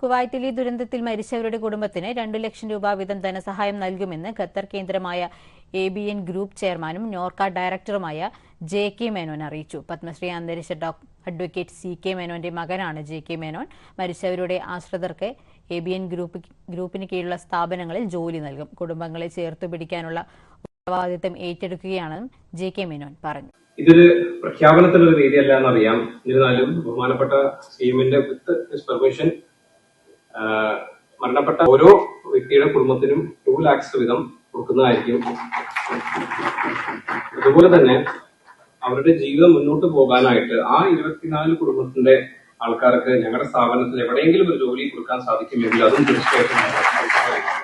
കുവൈറ്റിലെ ദുരന്തത്തിൽ മരിച്ചവരുടെ കുടുംബത്തിന് രണ്ടു ലക്ഷം രൂപ വീതം ധനസഹായം നൽകുമെന്ന് ഖത്തർ കേന്ദ്രമായ എ ബി എൻ ഗ്രൂപ്പ് ചെയർമാനും നോർക്ക ഡയറക്ടറുമായ ജെ കെ മേനോൻ അറിയിച്ചു. പത്മശ്രീ അന്തരിച്ച അഡ്വക്കേറ്റ് സി കെ മേനോന്റെ മകനാണ് ജെ കെ മേനോൻ. മരിച്ചവരുടെ ആശ്രിതർക്ക് എ ബി എൻ ഗ്രൂപ്പ് ഗ്രൂപ്പിന് കീഴിലുള്ള സ്ഥാപനങ്ങളിൽ ജോലി നൽകും. കുടുംബങ്ങളെ ചേർത്തു പിടിക്കാനുള്ള ഉത്തരവാദിത്തം ഏറ്റെടുക്കുകയാണെന്നും ജെ കെ മേനോൻ പറഞ്ഞു. ഇതൊരു പ്രഖ്യാപനത്തിനൊരു വേദിയല്ല എന്നറിയാം. എന്നിരുന്നാലും ബഹുമാനപ്പെട്ട സ്കീമിന്റെ വിത്ത് പെർമിഷൻ മരണപ്പെട്ട ഓരോ വ്യക്തിയുടെ കുടുംബത്തിനും ടു ലാക്സ് വീതം കൊടുക്കുന്നതായിരിക്കും. അതുപോലെ തന്നെ അവരുടെ ജീവിതം മുന്നോട്ട് പോകാനായിട്ട് ആ ഇരുപത്തിനാല് കുടുംബത്തിന്റെ ആൾക്കാർക്ക് ഞങ്ങളുടെ സ്ഥാപനത്തിൽ എവിടെയെങ്കിലും ഒരു ജോലി കൊടുക്കാൻ സാധിക്കുമെങ്കിൽ അതും തീർച്ചയായിട്ടും